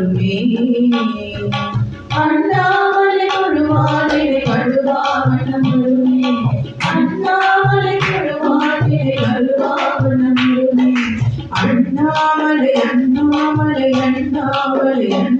அருமே அண்ணாமலை தொழுவாரினை அழுவா அருமே அண்ணாமலை தொழுவாரினை அழுவா அருமே அண்ணாமலை அண்ணாமலை அண்ணாமலை அண்ணாமலை.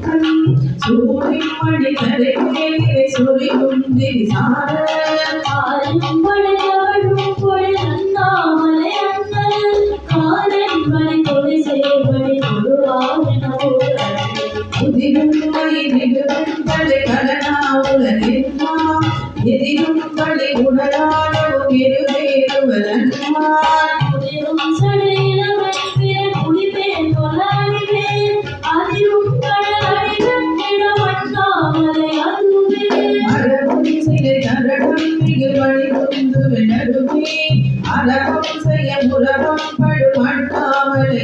சூரி மடிதலை மேலே சொல்லி கொண்டு சார பாரும் படுதவழும் பொழு நந்தாமலை அண்ணல் காதல் மலை கொலை செய்யபடி முழுவாக புதிரும் மலை நிகழும் படுக அழகும் மிகு வழிபுரிந்து அழகம் செய்ய உலகம் படுமாட்டாமலை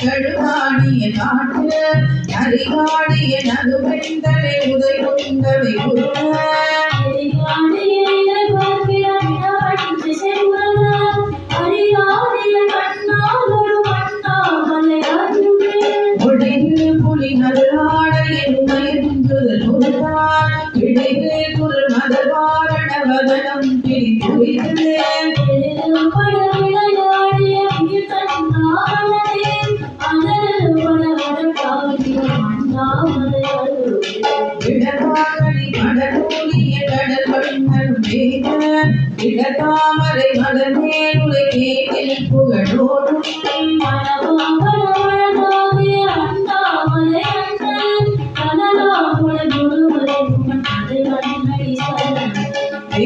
கழுவாணிய நாட்டு அரிகாடிய நறுவெண்தலை உதவுந்தவை மதவாரண வதனம் பிரித்து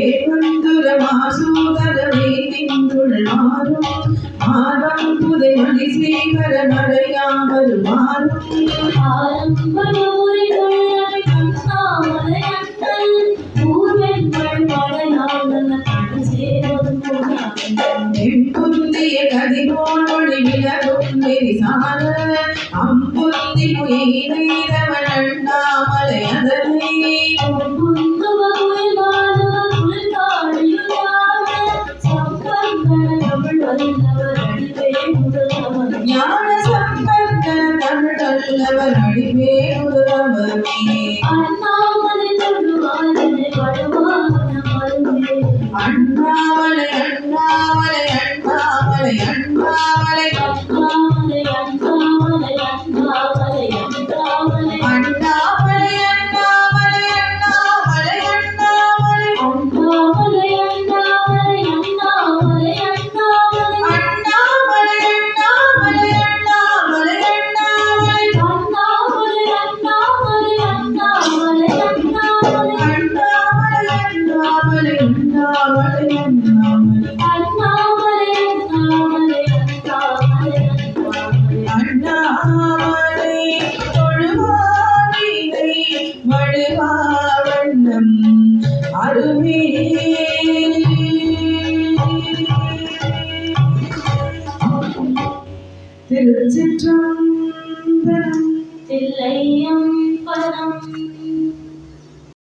தேவந்துர மாசோதரமே திங்குள் மாறும் ஆரம் புதை மதிசேகர மறையாமல் மாறும் எம்புந்திய கதிபோல் ஒளி விலகும் நெறிசார அம்புந்தி முயி நெய்தவன் அண்ணா ஞான சம்பந்த தமிழல்லவர் அடிவே முதலமர்மே அண்ணாமலை அண்ணாமலை.